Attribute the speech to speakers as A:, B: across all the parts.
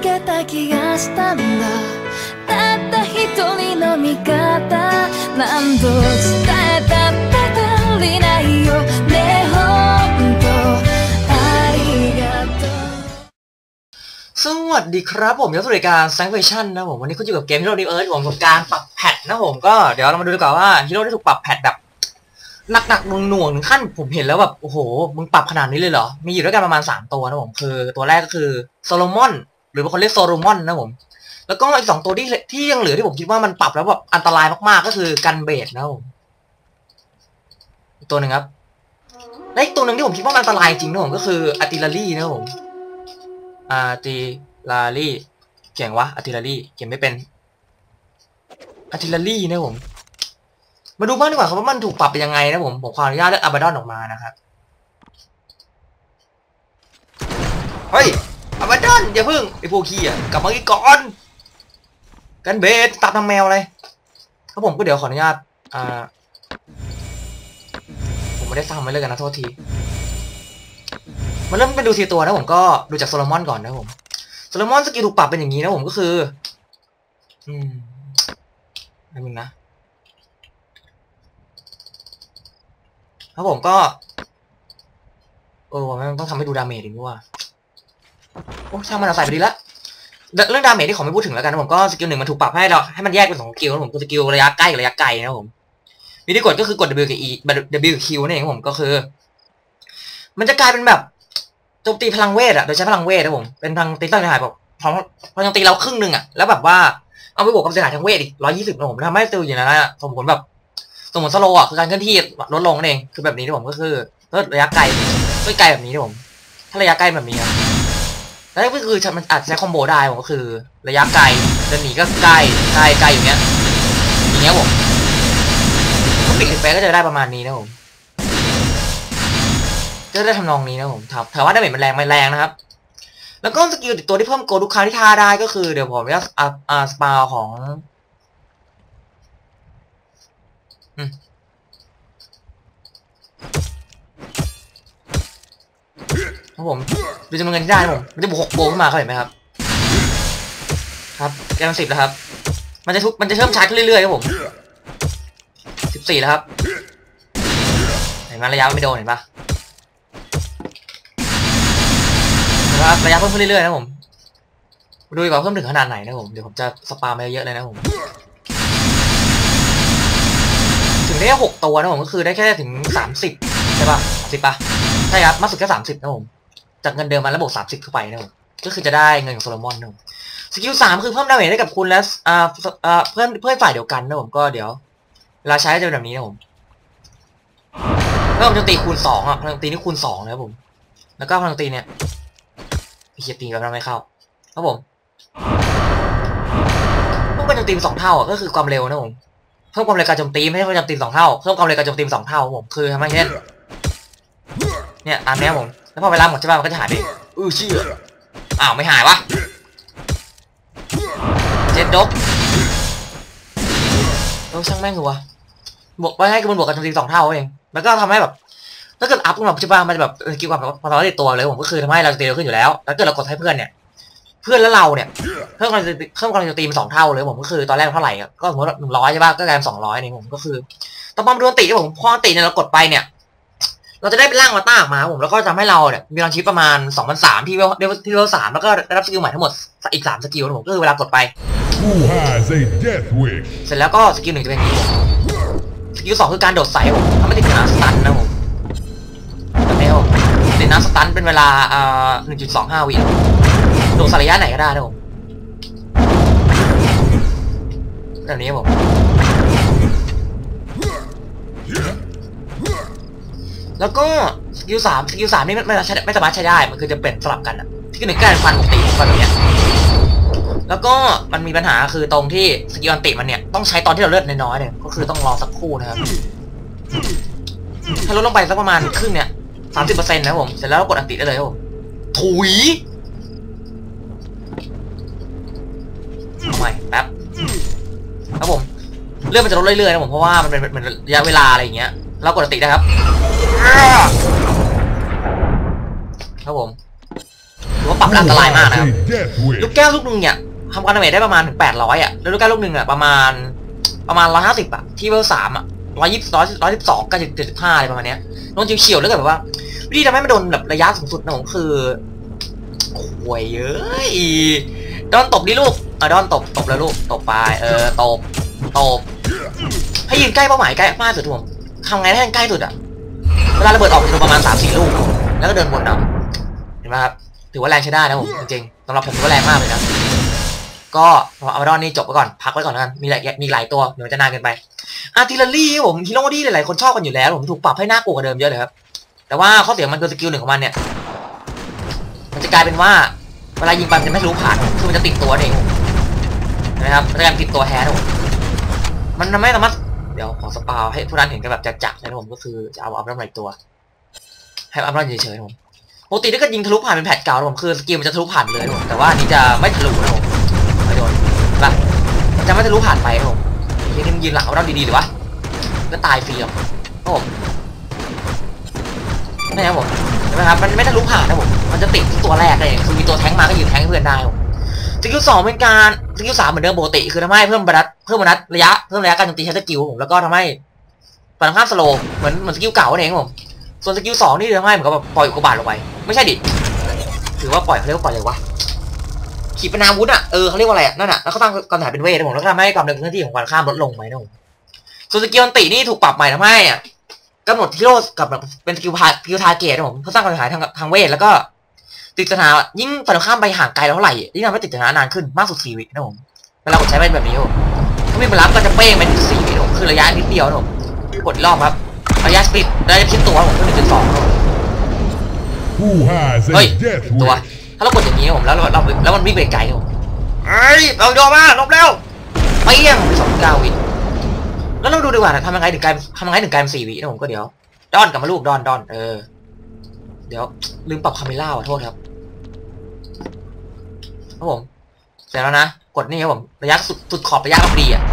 A: けた気がしたんだたった一人の味方何度伝えたって足りないよねほんとありがとう
B: สวัสดีครับผมยศสุริการแซงเวชั่นนะผมวันนี้คุณอยู่กับเกม Hero New Earth ผมกับการปรับแพทนะผมก็เดี๋ยวเรามาดูดีกว่าว่าฮีโร่ได้ถูกปรับแพทแบบหนักๆหน่วงๆถึงขั้นผมเห็นแล้วแบบโอ้โหมึงปรับขนาดนี้เลยเหรอ มีอยู่ด้วยกันประมาณ 3 ตัวนะผมคือตัวแรกก็คือโซโลมอน หรือบางคนเรียกโซโลมอนนะผม แล้วก็อีกสองตัวที่ที่ยังเหลือที่ผมคิดว่ามันปรับแล้วแบบอันตรายมากๆก็คือกันเบสนะผมอีกตัวหนึ่งครับและอีกตัวหนึ่งที่ผมคิดว่ามันอันตรายจริงนะผมก็คืออาร์ติลลี่นะผมอาร์ติลารี่เขียนวะอาร์ติลารี่เขียนไม่เป็นอาร์ติลารี่นะผม มาดูบ้างดีกว่าครับว่ามันถูกปรับเป็นยังไงนะผมผมขออนุญาตเลือกอาบาดอนออกมานะครับ เฮ้ย อาบาดอนอย่าเพิ่งไอพวกขี้อะกลับมาอีกก่อน กันเบสตัดทางแมวเลยครับผมก็เดี๋ยวขออนุญาตอ่าผมไม่ได้ทำไว้เลยกันนะโทษทีมาเริ่มเป็นดูทีตัวนะผมก็ดูจากโซโลมอนก่อนนะผมโซโลมอนสกิลถูกปรับเป็นอย่างนี้นะผมก็คือ อืมอะไรมึงนะครับผมก็ เออมันต้องทำให้ดูดาเมจอีกด้วย โอ้ช่างมันเอาใส่ไปดีละเรื่องเรื่องดาเมจที่ขอไม่พูดถึงแล้วกันนะผมก็สกิลหนึ่งมันถูกปรับให้เราให้มันแยกเป็นสองสกิลนะผมคือสกิลระยะใกล้กับระยะไกลนะผมวิธีกดก็คือกด W กับ E W กับ Q นั่เองผมก็คือ มันจะกลายเป็นแบบโจมตีพลังเวทอะโดยใช้พลังเวทนะผมเป็นพลังตีต้านหายแบบพลังพลังตีเราครึ่งหนึ่งอะแล้วแบบว่าเอาไปบวกกับเสียหายทางเวทอีกร้อยยี่สิบนะผมทำให้ตัวอย่างนั้นอะสมผลแบบสมผลสโลอะคือการเคลื่อนที่ลดลงนั่นเองคือแบบนี้นะผมก็คือระยะไกลก็ไกลแบบนี้นะผมถ้าระยะใกล้แบบนี้นะ แล้วก็คือมันอาจใช้คอมโบได้ผมก็คือ ระยะไกลจะหนีก็ใกล้ใกล้ใกล้อย่างเงี้ยอย่างเงี้ยผมปิดไปก็จะได้ประมาณนี้นะผมก็ได้ทำนองนี้นะผมถามว่าไดาเมจมันแรงไม่แรงนะครับ แล้วก็สกิลติดตัวที่เพิ่มโกทุกครั้งที่ท่าได้ก็คือเดี๋ยวผมจะอ่าอ่าสปาของอืม ครับผมดูจำนวนเงินที่ได้ผมมันจะบวกหกโบขึ้นมาเข้าเห็นไหมครับ ครับแกนสิบแล้วครับ มันจะทุกมันจะเพิ่มชาร์จขึ้นเรื่อยๆครับผมสิบสี่แล้วครับเห็นไหมระยะไม่โดนเห็นปะครับระยะเพิ่มขึ้นเรื่อยๆนะผมดูดีกว่าเพิ่มถึงขนาดไหนนะผมเดี๋ยวผมจะสปามาเยอะเลยนะผมถึงได้หกตัวนะผมก็คือได้แค่ถึงสามสิบใช่ปะสามสิบปะใช่ครับมากสุดแค่สามสิบนะผม จากเงินเดิมมาแล้วบวกสามสิบเข้าไปนะผมก็คือจะได้เงินของโซโลมอนนะผมสกิลสามคือเพิ่มดาเมจให้กับคุณและอ่าอ่าเพื่อนเพื่อนฝ่ายเดียวกันนะผมก็เดี๋ยวเวลาใช้จะเป็นแบบนี้นะผมเพิ่มโจมตีคูณสองอะพลังตีนี่คูณสองนะครับผม แล้วก็พลังตีเนี่ยเฮียตีแบบนั้นไม่เข้าครับผมเพวกการโจมตีสองเท่าอะก็คือความเร็วนะผมเพิ่มความเร็วการโจมตีไม่ใช่ความโจมตีสองเท่าเพิ่มความเร็วการโจมตีสองเท่าผมคือทำให้เช่น เนี่ยตามนี้ครับผมแล้วพอเวลาหมดใช่ป่ะมันก็จะหายไปอื้อเชี่ยอ้าวไม่หายวะเจ็ดดกเออช่างแม่งคือวะบวกไว้ให้มันบวกกันโจมตีสองเท่าเองแล้วก็ทำให้แบบถ้าเกิดอัพขึ้นมาใช่ป่ะมันจะแบบสกิลความแบบพอเราติดตัวเลยผมก็คือทำให้เราตีเร็วขึ้นอยู่แล้วแล้วเกิดเรากดให้เพื่อนเนี่ยเพื่อนแล้วเราเนี่ยเพิ่มกำลังเพิ่มกำลังจะตีเป็นสองเท่าเลยผมก็คือตอนแรกเท่าไหร่อะก็สมมติหนึ่งร้อยใช่ป่ะก็กลายเป็นสองร้อยนี่ผมก็คือตอนปั๊มดวงติที่ผมพอติเนี่ยเรากดไปเนี่ย เราจะได้เป็นร่างมาต้าออกมาผมแล้วก็ทำให้เราเนี่ยมีพลังชีวิตประมาณสองพันสามที่เวลที่เวลสามแล้วก็ได้รับสกิลใหม่ทั้งหมดอีกสามสกิลนะผมก็คือเวลากดไป
C: Who has a death wish?
B: เสร็จแล้วก็สกิลหนึ่งจะเป็นอย่างนี้ผมสกิลสองคือการโดดใส่ผมทำให้ติดน้ำสตันนะผมแบบนี้ครับผมติดน้ำสตันเป็นเวลาอ่าหนึ่งจุดสองห้าวิโดดใส่ระยะไหนก็ได้นะผมแบบนี้ครับผม แล้วก็สกิลสามสกิลสามนี่ไม่ไม่ใช้ไม่สามารถใช้ได้ มันคือจะเป็นสลับกันอะสกิลหนึ่งก็เป็นฟันปกติฟันแบบเนี้ยแล้วก็มันมีปัญหาคือตรงที่สกิลอันติมันเนี่ยต้องใช้ตอนที่เราเลือดน้อยๆเนี่ยก็คือต้องรอสักครู่นะครับถ้าลดลงไปสักประมาณครึ่งเนี่ยสามสิบเปอร์เซ็นต์นะผม เสร็จแล้วเรากดอันติได้เลยครับผมถุยเอาใหม่แป๊บครับผมเลือดมันจะลดเรื่อยๆนะผมเพราะว่ามันเป็นเหมือนระยะเวลาอะไรอย่างเงี้ย เรากดติได้ครับครับผมดูว่าปรับอันตรายมากนะครับลูกแก้วลูกหนึงเนี่ยทำการดาเมจได้ประมาณถึงแปดร้อยอะแล้วลูกแก้วลูกหนึงอะประมาณประมาณร้อยห้าสิบอะที่เวลสามอะร้อยยี่สิบร้อยร้อยสิบสองกับเจ็ดสิบห้าอะไรประมาณเนี้ยโดนจิวเฉียวแล้วก็แบบว่า วิธีทำให้มันโดนแบบระยะสูงสุดนะผมคือโวยเอ้ยดอนตบดิลูกอะดอนตบตบแล้วลูกตบไปเออตบตบให้ยืนใกล้เป้าหมายใกล้มากสุดทุกผม ทำไงให้มันใกล้สุดอะ เวลาระเบิดออกจะโดนประมาณสามสี่ลูก แล้วก็เดินวนเอาเห็นไหมครับ ถือว่าแรงใช้ได้นะผม จริงๆสำหรับผมถือว่าแรงมากเลยนะ ก็เอามาดอนนี่จบไปก่อน พักไว้ก่อนแล้วกัน มีหลายมีหลายตัวเดี๋ยวจะนานเกินไป อาร์ติเลอรี่ผมฮีโร่ที่หลายๆคนชอบกันอยู่แล้ว ผมถูกปรับให้หน่ากลัวกว่าเดิมเยอะเลยครับ แต่ว่าข้อเสียมันคือสกิลหนึ่งของมันเนี่ย มันจะกลายเป็นว่าเวลายิงไปมันจะไม่ทะลุผ่าน คือมันจะติดตัวเองเห็นะครับมันจะกลายติดตัวแฮร์ผมมันทำให้สามารถ ดี๋ยวขอสปาวให้ทุกท่านเห็นกันแบบจัดๆเลยนะผมก็คือจะเอาอัพรัมอีกตัว ให้อัพรัมเฉยๆนะผมปกติถ้าเกิดยิงทะลุผ่านเป็นแพทเก่านะผมคือสกิลมันจะทะลุผ่านเลยนะผมแต่ว่านี้จะไม่ทะลุนะผมไม่โดนมันจะไม่ทะลุผ่านไปนะผมยังยืนหลังอัพรัมดีๆหรือวะก็ตายฟรีครับผมนี่ครับผมนไหมครับมันไม่ได้รู้ผ่านนะผมมันจะติดที่ตัวแรกเลยคือมีตัวแท้งมาก็ยืนแท้งเพื่อนได้ผมสกิลสองเป็นการ สกิลสามเหมือนเดิมปกติคือทำให้เพิ่มบรรดเพิ่มบรรดระยะเพิ่มระยะการโจมตีใช้สกิลผมแล้วก็ทำให้ฝั่งข้ามสโลเหมือนเหมือนสกิลเก่าเองผมส่วนสกิลสองนี่ทำให้เหมือนกับปล่อยอุกกาบาตลงไปไม่ใช่ดิถือว่าปล่อยเขาเรียกว่าปล่อยเลยวะขีปนาวุธอะเออเขาเรียกว่าอะไรอะนั่นอะแล้วเขาตั้งกำแหน่งเป็นเวทนะผมแล้วก็ทำให้กำเนิดพื้นที่ของการข้ามลดลงไปนะผมส่วนสกิลอันตินี่ถูกปรับใหม่ทำให้อะกำหนดฮีโร่กับแบบเป็นสกิลพาสกิลทาร์เกตนะผมเพื่อสร้างความเสียหาทางทางเวทแล้วก็ ติดสถานะยิ่งฝั่งตรงข้ามไปห่างไกลเท่าไหร่ยิ่งทำให้ติดสถานะนานขึ้นมากสุดสี่วินะผมเวลากดใช้เป็นแบบนี้ครับผมถ้ามีเวลาก็จะเป้งเป็นสี่วินะผมคือระยะนิดเดียวนะผมกดอีกรอบครับระยะสปีดระยะชิดตัวครับผมคือหนึ่งจุดสองครับผม
C: Who has a
B: Oi,
C: death
B: ตัว
C: wish?
B: ถ้าเรากดอย่างนี้นะผมแล้วเราเราแล้วมันวิ่งไปไกลนะผมไอ้ยเอาโดมาลบเร็วเปี้ยงไปสองเก้าวิแล้วเราดูดีกว่านะทำยังไงถึงกลายเป็นทำยังไงถึงกลายเป็นสี่วินะผมก็เดี๋ยวดอนกลับมาลูกดอนดอนเออ เดี๋ยวลืมปรับคาเมล่าขอโทษครับครับผมเสร็จแล้วนะ กดนี่ครับผมระยะสุดสุดขอบระยะก็พอดีอะ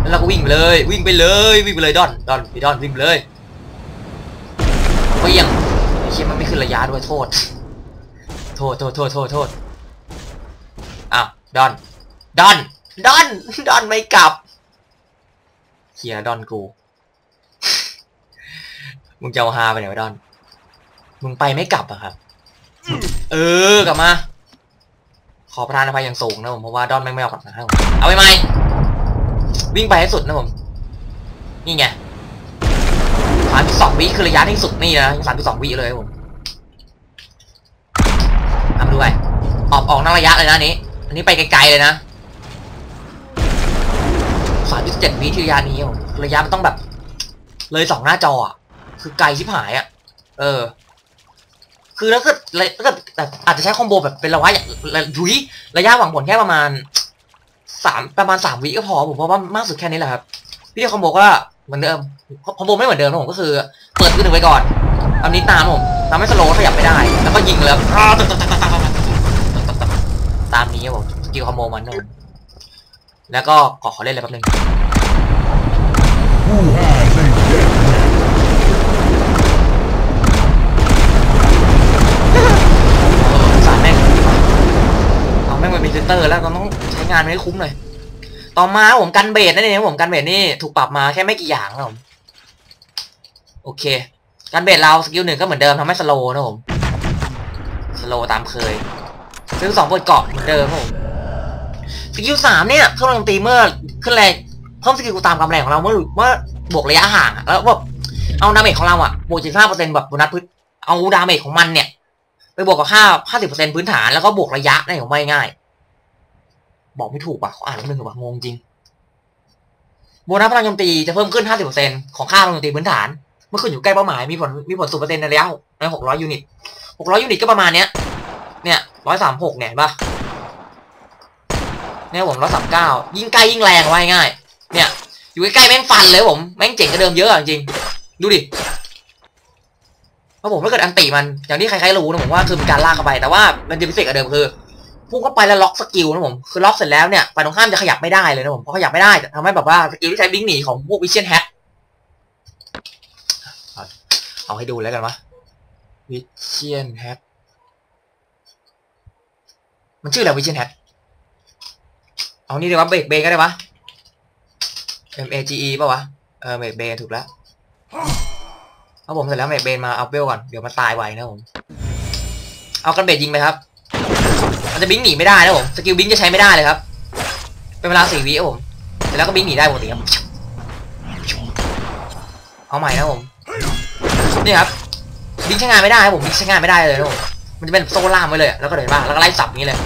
B: แล้วเราก็วิ่งไปเลย วิ่งไปเลยวิ่งไปเลยดอนดอนพี่ดอนวิ่งไปเลยเปี้ยงไอ้เชี่ยมันไม่ขึ้นระยะด้วยโทษ โทษโทษโทษโทษโทษอ้าวดอนดอนดอนดอนไม่กลับเฮียดอนกูมึงจะเอาฮาไปไหนวะดอน มึงไปไม่กลับอะครับ เออกลับมา ขอประทานอภัยอย่างสูงนะผมเพราะว่าดอนไม่ไม่เอากลับมาให้ผมเอาไปไหมวิ่งไปให้สุดนะผม นี่ไงสามสองวิคือระยะที่สุดนี่นะสามสองวิเลยครับผมทำด้วยออกออกนอกระยะเลยนะอันนี้ อันนี้ไปไกลๆเลยนะสามเจ็ดวิที่ระยะนี้ครับผมระยะมันต้องแบบ เลยสองหน้าจออะ คือไกลชิบหายอะ เออ คือแล้วก็แล้วก็แต่อาจจะใช้คอมโบแบบเป็นระยะยุยระยะหวังผลแค่ประมาณสามประมาณสามวิก็พอผมเพราะว่ามากสุดแค่นี้แหละครับพี่คอมโบก็เหมือนเดิมคอมโบไม่เหมือนเดิมนะผมก็คือเปิดขึ้นหนึ่งไว้ก่อนตอนนี้ตามผมทำให้สโลว์ขยับไม่ได้ แล้วก็ยิงแล้วตามนี้ครับผมสกิลคอมโบมันนะผมแล้วก็ขอขอเล่นเลยแป๊บนึง เป็นเซนเตอร์แล้วเราต้องใช้งานมันให้คุ้มเลย ต่อมาผมกันเบสนั่นเองผมกันเบสนี่ถูกปรับมาแค่ไม่กี่อย่างนะผมโอเค กันเบสเราสกิลหนึ่งก็เหมือนเดิมทำให้สโลว์นะผมสโลว์ตามเคยซึ่งสองเปิดเกาะเหมือนเดิมครับผมสกิลสามเนี่ยเพิ่มแรงตีเมื่อขึ้นแรงเพิ่มสกิลตามกำแรงของเราเมื่อเมื่อบวกระยะห่างแล้วแบบเอาดาเมจของเราอะบวก75เปอร์เซ็นต์แบบโบนัสพื้นเอาดาเมจของมันเนี่ย ไปบวกกับค่า50เปอร์เซ็นต์พื้นฐานแล้วก็บวกระยะนั่นของไม่ง่าย บอกไม่ถูกว่ะเขาอ่านแล้วมึงว่ะงงจริงโบนัสพลังโจมตีจะเพิ่มขึ้น 50เปอร์เซ็นต์ของค่าพลังโจมตีพื้นฐาน เมื่อขึ้นอยู่ใกล้เป้าหมายมีผลมีผลสูงเปอร์เซ็นต์ในระยะใน600 ยูนิต 600 ยูนิตก็ประมาณเนี้ย เนี่ย136เนี่ยเห็นปะเนี่ยผม139 ยิ่งใกล้ยิ่งแรงว่าง่าย เนี่ยอยู่ใกล้ๆแม่งฟันเลยผมแม่งเจ๋งกว่าเดิมเยอะอจริงดูดิเพราะผมถ้าเกิดอันติมันอย่างที่ใครๆรู้นะผมว่าคือเป็นการลากเข้าไปแต่ว่ามันจะพิเศษกว่าเดิมคือ พุ่งเข้าไปแล้วล็อกสกิลนะผมคือล็อกเสร็จแล้วเนี่ยฝ่ายตรงข้ามจะขยับไม่ได้เลยนะผมเพราะขยับไม่ได้ทำให้แบบว่าสกิลที่ใช้บิงหนีของพวกวิเชียนแฮกเอาให้ดูแล้วกันวะวิเชียนแฮกมันชื่ออะไรวิเชั่นแฮทเอานี่ดีวะเบรกเบนก็ได้ปะ M A G E ป่ะวะเออเบรกเบนถูกแล้วเอาผมเสร็จแล้วเบรกเบนมาเอาเบลก่อนเดี๋ยวมันตายไวนะผมเอากันเบรกยิงไปครับ มันจะบิงหนีไม่ได้นะผมสกิลบิงจะใช้ไม่ได้เลยครับ เป็นเวลาสี่วิครับผมเสร็จแล้วก็บิงหนีได้ปกติครับเอาใหม่นะผมนี่ครับบิงใช้งานไม่ได้ครับผมบิงใช้งานไม่ได้เลยนะผมมันจะเป็นโซล่ามไว้เลยแล้วก็เดินมาแล้วก็ไล่สับนี้เลย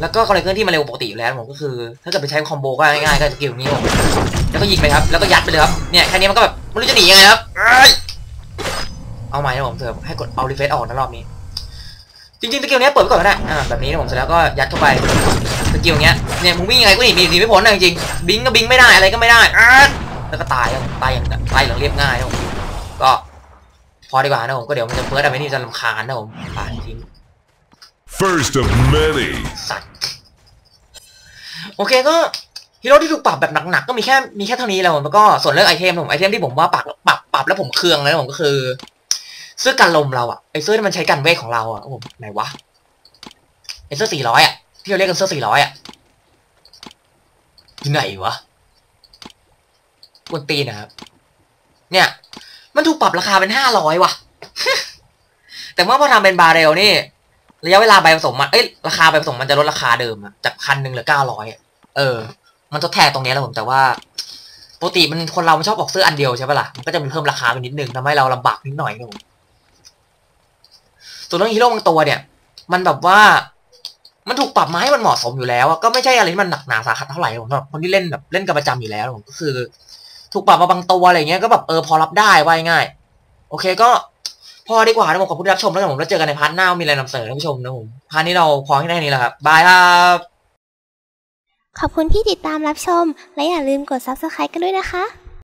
B: แล้วก็กรณีเคลื่อนที่มันเร็วปกติอยู่แล้วผมก็คือ ถ้าเกิดไปใช้คอมโบก็ง่ายๆก็สกิลนี้ผมแล้วก็ยิงไปครับ แล้วก็ยัดไปเลยครับเนี่ยแค่นี้มันก็แบบไม่รู้จะหนียังไงครับเอ้ยเอาใหม่นะผมเถอะให้กดเอารีเฟซออกนะรอบนี้ จริงๆสกิลเนี้ยเปิดไว้ก่อนก็ได้อ่าแบบนี้นะผมเสร็จแล้วก็ยัดเข้าไปสกิลเนี้ยเนี่ยมึงวิ่งยังไงก็หนีหนีไม่พ้นนะจริงๆบิงก็บิงไม่ได้อะไรก็ไม่ได้อะแล้วก็ตายครับผมตายอย่างตายอย่างเรียบง่ายนะผมก็พอดีกว่านะผมก็เดี๋ยวมันจะเฟิร์สอะไรนี่จะลำคาญนะผมตายทิ้ง
C: First of many.
B: สัตว์โอเคก็ฮีโร่ที่ถูกปรับแบบหนักๆก็มีแค่มีแค่เท่านี้แหละผมแล้วก็ส่วนเรื่องไอเทมผมไอเทมที่ผมว่าปรับปรับปรับแล้วผมเคืองเลยนะผมก็คือ เสื้อกันลมเราอะไอเสื้อที่มันใช้กันเวทของเราอะผมไหนวะไอเสื้อสี่ร้อยอะที่เราเรียกกันเสื้อสี่ร้อยอะที่ไหนวะกวนตีนะครับ เนี่ย มันถูกปรับราคาเป็นห้าร้อยวะแต่เมื่อพอทำเป็นบาเรลนี่ ระยะเวลาใบผสมมันเอ้ยราคาใบผสมมันจะลดราคาเดิมอะจากพันหนึ่งเหลือเก้าร้อยเออ มันทดแทนตรงนี้แหละผมแต่ว่าปกติมันคนเรามันชอบออกเสื้ออันเดียวใช่ปะล่ะ มันก็จะมีเพิ่มราคาไปนิดนึงทำให้เราลำบากนิดหน่อยนะผม ส่วนเรื่องฮีโร่บางตัวเนี่ย มันแบบว่ามันถูกปรับมาให้มันเหมาะสมอยู่แล้วก็ไม่ใช่อะไรที่มันหนักหนาสาหัสเท่าไหร่ผมสำหรับคนที่เล่นแบบเล่นกันประจำอยู่แล้วผมก็คือ ถูกปรับมาบางตัวอะไรเงี้ยก็แบบเออพอรับได้ไว่าง่าย โอเคก็พอดีกว่านะผมขอบคุณที่รับชมแล้วผมแล้วเจอกันในพาร์ทหน้ามีอะไรนำเสนอท่านผู้ชมนะผมพาร์ทนี้เราพอแค่นี้แหละครับบายครับ
D: ขอบคุณที่ติดตามรับชม และอย่าลืมกด subscribe กันด้วยนะคะ